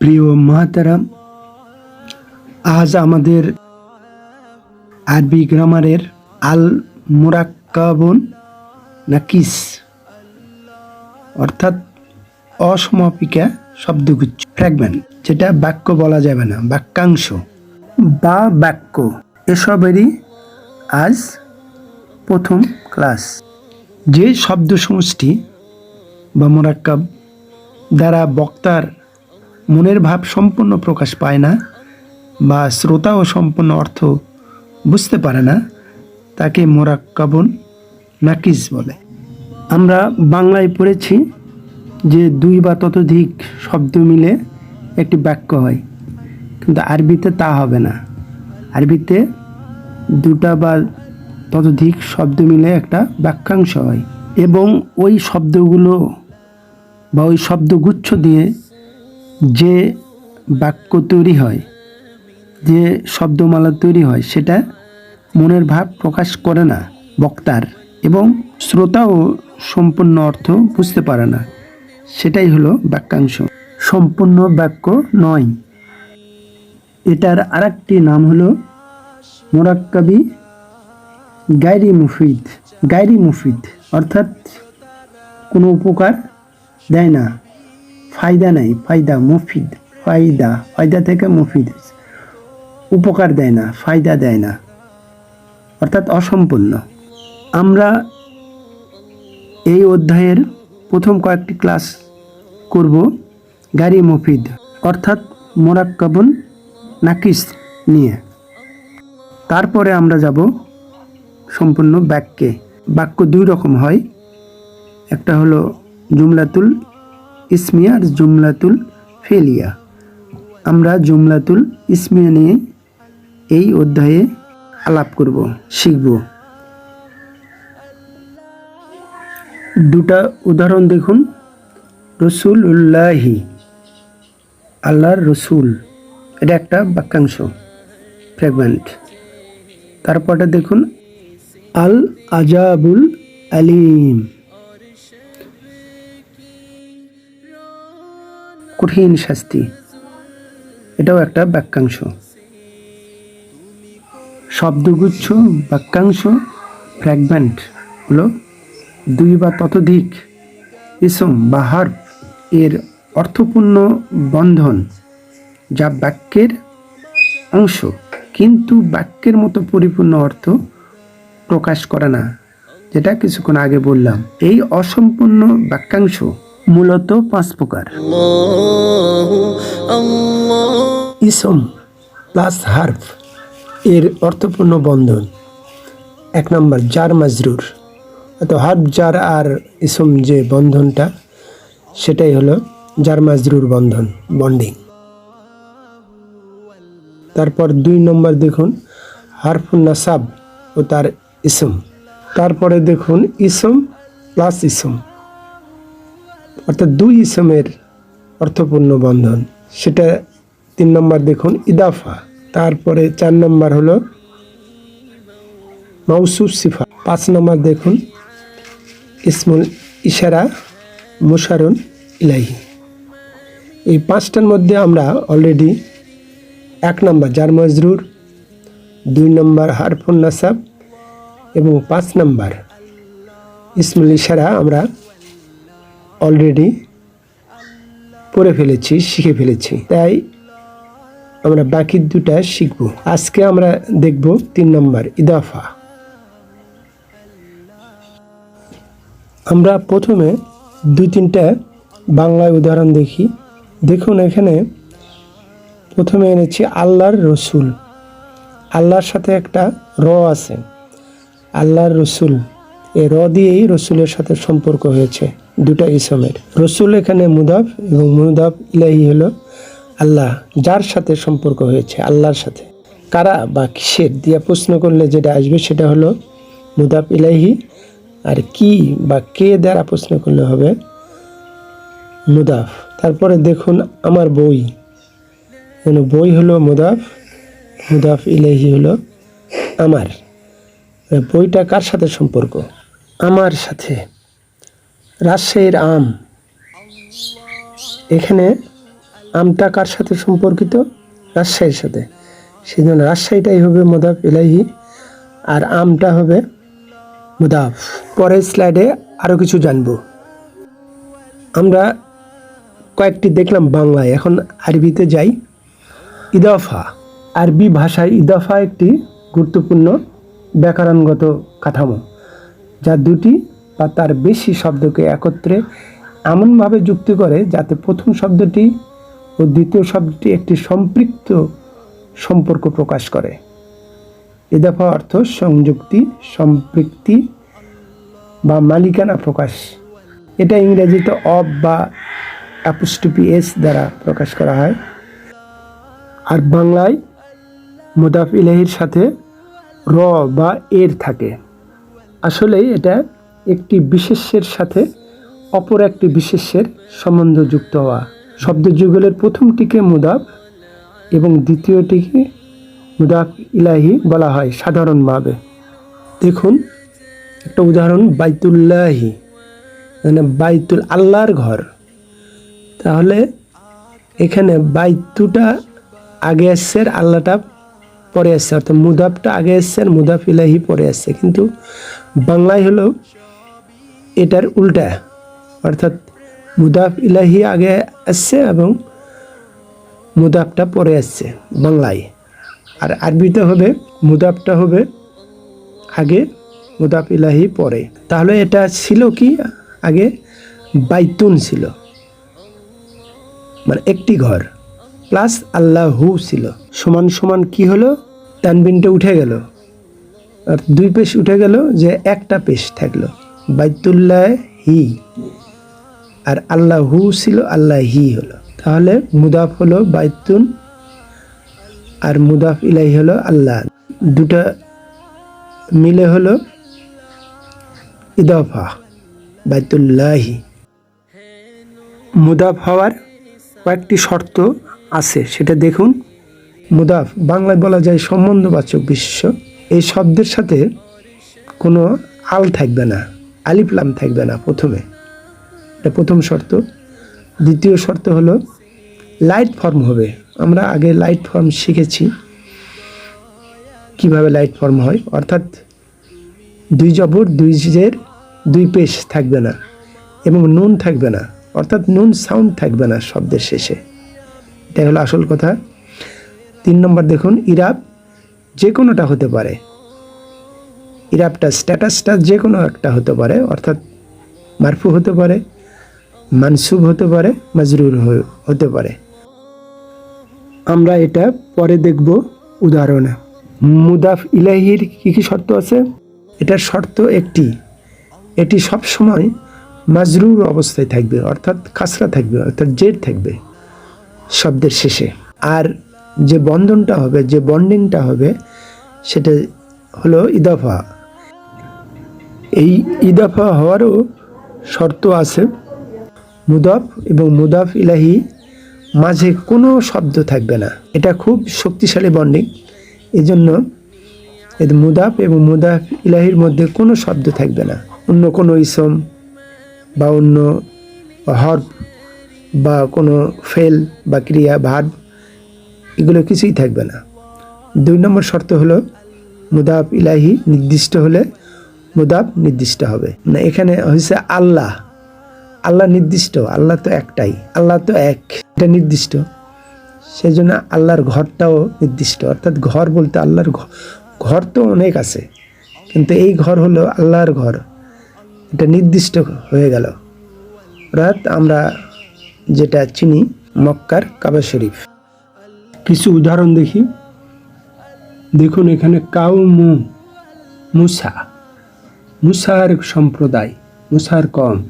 প্রিয় মাতারাম আজ আমাদের আরবি গ্রামারের আল মুরাক্কাবন নাকিস, অর্থাৎ অসমাপিকা শব্দগুচ্ছ ফ্র্যাগমেন্ট যেটা বাক্য বলা যাবে না, বাক্যাংশ, বা বাক্য, এসবেরই আজ প্রথম ক্লাস যে শব্দ সমষ্টি বা মোরাক্কাব দ্বারা বক্তার মনের ভাব সম্পূর্ণ প্রকাশ পায় না বা শ্রোতাও সম্পূর্ণ অর্থ বুঝতে পারে না, তাকে মোরাক্কাবন নাকিস বলে। আমরা বাংলায় পড়েছি যে দুই বা ততোধিক শব্দ মিলে একটি বাক্য হয়, কিন্তু আরবিতে তা হবে না। আরবিতে দুটা বা ততোধিক শব্দ মিলে একটা বাক্যাংশ হয় এবং ওই শব্দগুলো বা ওই শব্দগুচ্ছ দিয়ে যে বাক্য তৈরি হয়, যে শব্দমালা তৈরি হয়, সেটা মনের ভাব প্রকাশ করে না বক্তার এবং শ্রোতাও সম্পূর্ণ অর্থ বুঝতে পারে না। সেটাই হলো বাক্যাংশ। সম্পূর্ণ বাক্য নয়। এটার আরেকটি নাম হলো মোরাক্কাবি গায়রি মুফিদ। গায়রি মুফিদ অর্থাৎ কোনো উপকার দেয় না। ফায়দা নাই, ফায়দা মুফিদ, ফায়দা ফায়দা থেকে মুফিদ উপকার দেয় না, ফায়দা দেয় না। অর্থাৎ অসম্পূর্ণ। আমরা এই অধ্যায়ের প্রথম কয়েকটি ক্লাস করব। গাড়ি মুফিদ, অর্থাৎ মোরাক্কাবুন নাকিস নিয়ে। তারপরে আমরা যাব সম্পূর্ণ বাক্যে। বাক্য দুই রকম হয়। একটা হলো জুমলাতুল ইসমিয়া আর জুমলাতুল ফেলিয়া। আমরা জুমলাতুল ইসমিয়া নিয়ে এই অধ্যায়ে আলাপ করব, শিখব। দুটা উদাহরণ দেখুন। রসুল উল্লাহি আল্লাহর রসুল, এটা একটা বাক্যাংশ ফ্র্যাগমেন্ট তারপরে দেখুন আল আজাবুল আলিম। কঠিন শাস্তি। এটাও একটা বাক্যাংশ শব্দগুচ্ছ বাক্যাংশ ফ্র্যাগমেন্ট হলো দুই বা ততোধিক ইসম বা হার্ফ এর অর্থপূর্ণ বন্ধন যা বাক্যের অংশ। কিন্তু বাক্যের মতো পরিপূর্ণ অর্থ প্রকাশ করে না, যেটা কিছুক্ষণ আগে বললাম। এই অসম্পূর্ণ বাক্যাংশ মূলত পাঁচ প্রকার। ইসম প্লাস হার্ফ এর অর্থপূর্ণ বন্ধন। এক নম্বর জার মাজরুর। অর্থাৎ হার্ফ জার আর ইসম যে বন্ধনটা সেটাই হলো জার মাজরুর বন্ধন বন্ডিং। তারপর দুই নম্বর দেখুন হারফুন নাসাব ও তার ইসম। তারপরে দেখুন ইসম প্লাস ইসম। অর্থাৎ দুই ইসমের অর্থপূর্ণ বন্ধন। সেটা তিন নম্বর দেখুন, ইদাফা। তারপরে চার নম্বর হলো মৌসুফ সিফা পাঁচ নম্বর দেখুন, ইসমুল ইশারা মুশারুন ইলাহি এই পাঁচটার মধ্যে আমরা অলরেডি এক নম্বর জার মজরুর, দুই নম্বর হারফুন নাসাব এবং পাঁচ নম্বর ইসমুল ইশারা আমরা অলরেডি পড়ে ফেলেছি, শিখে ফেলেছি। তাই আমরা বাকি দুটা শিখব। আজকে আমরা দেখব তিন নম্বর, ইদাফা। আমরা প্রথমে দুই তিনটা বাংলায় উদাহরণ দেখি। দেখুন এখানে প্রথমে এনেছি আল্লাহর রসুল। আল্লাহর সাথে একটা র আছে। আল্লাহর রসুল। এই র দিয়েই রসুলের সাথে সম্পর্ক হয়েছে, দুটা ইসমের। রসুল এখানে মুদাফ এবং মুদাফ ইলাহি হলো আল্লাহ, যার সাথে সম্পর্ক হয়েছে, আল্লাহর সাথে। কারা বা কিসের দিয়া প্রশ্ন করলে যেটা আসবে সেটা হলো মুদাফ ইলাহি আর কি বা কে দ্বারা প্রশ্ন করলে হবে মুদাফ। তারপরে দেখুন আমার বই। এখানে বই হলো মুদাফ মুদাফ ইলাহি হলো আমার। বইটা কার সাথে সম্পর্ক? আমার সাথে। রাজশাহীর আম। এখানে আমটা কার সাথে সম্পর্কিত? রাজশাহীর সাথে। সেই জন্য রাজশাহীটাই হবে মুদাফ ইলাহি আর আমটা হবে মুদাফ। পরের স্লাইডে আরও কিছু জানব। আমরা কয়েকটি দেখলাম বাংলায়। এখন আরবিতে যাই। ইদফা। আরবি ভাষায় ইদফা একটি গুরুত্বপূর্ণ ব্যাকরণগত কাঠামো। যা দুটি বা তার বেশি শব্দকে একত্রে এমনভাবে যুক্ত করে যাতে প্রথম শব্দটি ও দ্বিতীয় শব্দটি একটি সম্পৃক্ত সম্পর্ক প্রকাশ করে। ইদফা অর্থ সংযুক্তি, সম্পৃক্তি বা মালিকানা প্রকাশ। এটা ইংরেজিতে অফ বা অ্যাপোস্টপি এস দ্বারা প্রকাশ করা হয়। আর বাংলায় মুদাফ ইলাহির সাথে র বা এর থাকে। আসলে এটা একটি বিশেষ্যের সাথে অপর একটি বিশেষ্যের সম্বন্ধ যুক্ত হওয়া। শব্দ যুগলের প্রথমটিকে মুদাব এবং দ্বিতীয়টিকে মুদাফ ইলাহি বলা হয় সাধারণভাবে। দেখুন, একটা উদাহরণ, বাইতুল্লাহি মানে বাইতুল আল্লাহর ঘর। তাহলে এখানে বাইতুটা আগে আসছে আর আল্লাহটা পরে আসছে অর্থাৎ মুদাফটা আগে আসছে আর মুদাফ ইলাহি পরে আসছে কিন্তু বাংলায় হলো এটার উল্টা। অর্থাৎ মুদাফ ইলাহি আগে আসছে এবং মুদাফটা পরে আসছে বাংলায়। আর আরবিতে হবে মুদাফটা হবে আগে, মুদাফ ইলাহি পরে। তাহলে এটা ছিল কি? আগে বাইতুন ছিল। মানে একটি ঘর। প্লাস আল্লাহু ছিল। সমান সমান কি হলো? তানবিনটা উঠে গেল। দুই পেশ উঠে গেল যে একটা পেশ থাকল। বাইতুল্লাহ হি। আর আল্লাহু ছিল, আল্লাহ হি হলো। তাহলে মুদাফ হলো বাইতুন আর মুদাফ ইলাই হলো আল্লাহ। দুটা মিলে হলো ইদফা, বাইতুল্লাহি। মুদাফ হওয়ার কয়েকটি শর্ত আছে, সেটা দেখুন। মুদাফ, বাংলায় বলা যায় সম্বন্ধবাচক বিশেষ্য এই শব্দের সাথে কোনো আল থাকবে না আলিফলাম থাকবে না প্রথমে। এটা প্রথম শর্ত। দ্বিতীয় শর্ত হলো লাইট ফর্ম হবে। আমরা আগে লাইট ফর্ম শিখেছি। কীভাবে লাইট ফর্ম হয়? অর্থাৎ দুই জবর, দুই জের দুই পেশ থাকবে না এবং নুন থাকবে না। অর্থাৎ নুন সাউন্ড থাকবে না শব্দের শেষে। এটাই হলো আসল কথা। তিন নম্বর দেখুন, ইরাব যে কোনোটা হতে পারে। ইরাবটা স্ট্যাটাসটা যে কোনো একটা হতে পারে, অর্থাৎ মারফু হতে পারে, মানসুব হতে পারে, মাজরুর হতে পারে। আমরা এটা পরে দেখব উদাহরণে। মুদাফ ইলাহির কী কী শর্ত আছে? এটার শর্ত একটি, এটি সব সময় মাজরুর অবস্থায় থাকবে, অর্থাৎ কাসরা থাকবে, অর্থাৎ জের থাকবে শব্দের শেষে। আর যে বন্ধনটা হবে, যে বন্ডিংটা হবে, সেটা হলো ইদাফা। এই ইদাফা হওয়ারও শর্ত আছে। মুদাফ এবং মুদাফ ইলাহি মাঝে কোনো শব্দ থাকবে না। এটা খুব শক্তিশালী বন্ডিং। এই জন্য মুদাফ এবং মুদাফ ইলাহির মধ্যে কোনো শব্দ থাকবে না। অন্য কোনো ইসম বা অন্য হর্ব বা কোনো ফেল বা ক্রিয়া ভাব এগুলো কিছুই থাকবে না। দুই নম্বর শর্ত হলো, মুদাফ ইলাহি নির্দিষ্ট হলে মুদাফ নির্দিষ্ট হবে। না এখানে হয়েছে আল্লাহ। আল্লাহ নির্দিষ্ট, আল্লাহ তো একটাই। আল্লাহ তো এক, এটা নির্দিষ্ট। সেই জন্য আল্লাহর ঘরটাও নির্দিষ্ট। অর্থাৎ ঘর বলতে আল্লাহর ঘর তো অনেক আছে। কিন্তু এই ঘর হলো আল্লাহর ঘর। এটা নির্দিষ্ট হয়ে গেল। অর্থাৎ আমরা যেটা চিনি, মক্কার কাবা শরীফ। কিছু উদাহরণ দেখি। দেখুন এখানে কাউমু মুসা। মুসার সম্প্রদায়, মুসার কম।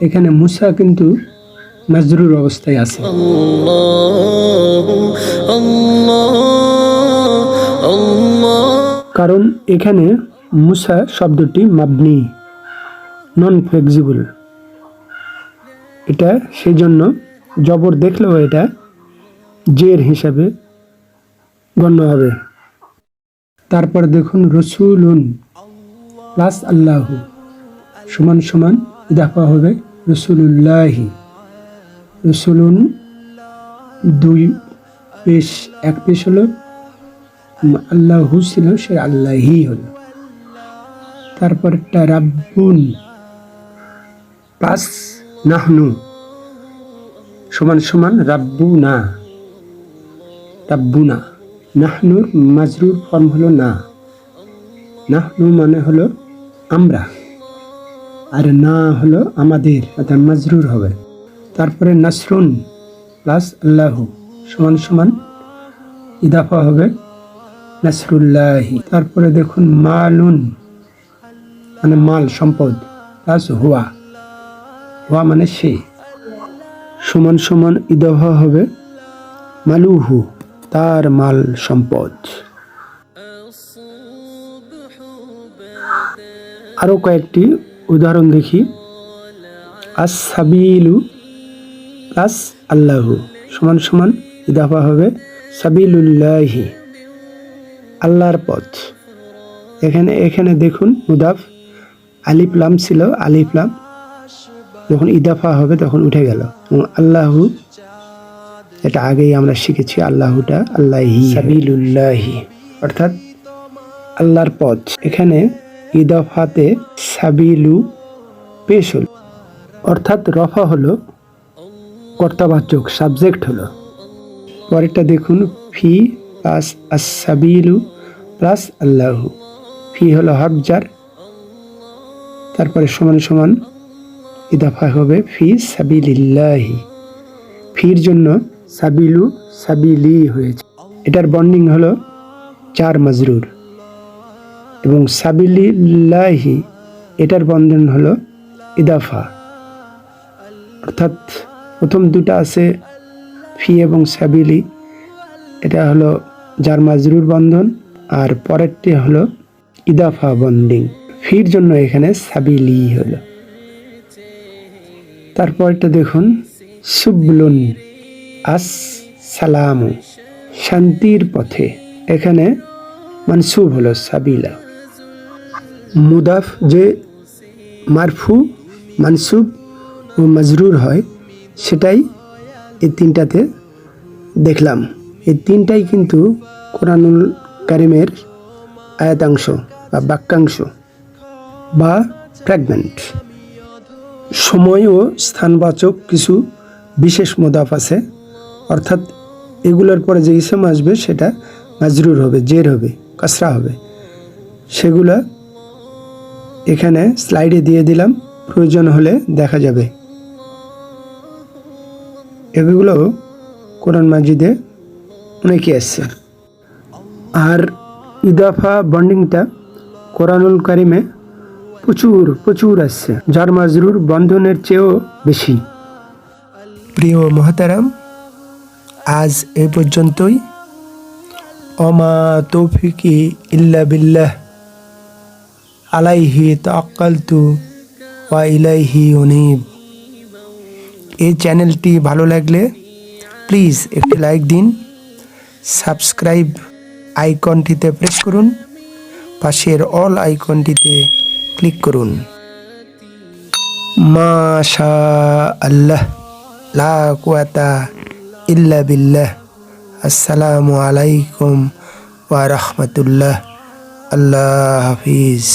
এখানে মুসা কিন্তু মাজরুর অবস্থায় আছে। কারণ এখানে মুসা শব্দটি মাবনি নন ফ্লেক্সিবল এটা সেই জন্য জবর দেখলেও এটা জের হিসাবে গণ্য হবে। তারপর দেখুন, রসুলুন প্লাস আল্লাহ। সমান সমান দেখা হবে রসুলুল্লাহি। রসুলুন দুই পেশ, এক পেশ হলো, আল্লাহু ছিল, সে আল্লাহি হলো। তারপরটা রাব্বুন প্লাস নাহনু। সমান সমান রাব্বুনা। রাব্বুনা নাহনুর মাজরুর ফর্ম হলো না। নাহনু মানে হলো আমরা। আর না হলো আমাদের, অর্থাৎ মাজরুর হবে। তারপরে নাসরুন প্লাস আল্লাহ, সমান সমান ইদাফা হবে নাসরুল্লাহি। তারপরে দেখুন মালুন মানে মাল, সম্পদ, প্লাস হুয়া। হুয়া মানে সে। সমান সমান ইদাফা হবে মালুহু। তার মাল সম্পদ। আরও কয়েকটি উদাহরণ দেখি। আস সাবিলু প্লাস আল্লাহু, সমান সমান ইদাফা হবে সাবিলুল্লাহি, আল্লাহর পথ। এখানে এখানে দেখুন মুদাফ আলিফলাম ছিল আলিফলাম যখন ইদাফা হবে তখন উঠে গেল। এবং আল্লাহু এটা আগেই আমরা শিখেছি আল্লাহুটা আল্লাহি। সাবিলুল্লাহি। অর্থাৎ আল্লাহর পথ। এখানে ইদফাতে সাবিলু পেশ হল অর্থাৎ রফা হলো কর্তাবাচক সাবজেক্ট হলো। পরেরটা দেখুন ফি প্লাস আসাবিলু প্লাস আল্লাহু। ফি হলো হরজার তারপরে সমান সমান ইদাফা হবে ফি সাবিলিল্লাহি। ফির জন্য সাবিলু সাবিলি হয়েছে। এটার বন্ডিং হলো চার মাজরুর। এবং সাবিলিল্লাহি, এটার বন্ধন হলো ইদাফা। অর্থাৎ প্রথম দুটা আছে ফি এবং সাবিলি। এটা হলো যার মাজরুর বন্ধন, আর পরেরটি হলো ইদাফা বন্ডিং। ফির জন্য এখানে সাবিলি হলো। তারপরটা দেখুন, সুবলুন। আস সালামু শান্তির পথে। এখানে মানসুব হলো সাবিলা। মুদাফ যে মারফু, মানসুব ও মাজরুর হয়, সেটাই এই তিনটাতে দেখলাম। এই তিনটাই কিন্তু কোরআনুল কারিমের আয়াতাংশ বা বাক্যাংশ বা ফ্র্যাগমেন্ট সময় ও স্থানবাচক কিছু বিশেষ মুদাফ আছে। অর্থাৎ এগুলোর পরে যে ইসম আসবে, সেটা মাজরুর হবে, জের হবে, কাসরা হবে। সেগুলা এখানে স্লাইডে দিয়ে দিলাম, প্রয়োজন হলে দেখা যাবে। এগুলো কোরআন মাজিদে অনেকে আসছে আর ইদাফা বন্ডিংটা কোরআনুল কারিমে প্রচুর প্রচুর আসছে যার মাজরুর বন্ধনের চেয়েও বেশি। প্রিয় মহাতারাম আজ এ পর্যন্তই। অমা তৌফিকি ইল্লা বিল্লাহ। আলাইহি তাক্কালতু ওয়া ইলাইহি উনিব। এই চ্যানেলটি ভালো লাগলে প্লিজ একটি লাইক দিন। সাবস্ক্রাইব আইকনটিতে প্রেস করুন। পাশের অল আইকনটিতে ক্লিক করুন। মাশা আল্লাহ লা কুয়াতা ইল্লা বিল্লাহ আসসালামু আলাইকুম ওয়া রাহমাতুল্লাহ আল্লাহ হাফিজ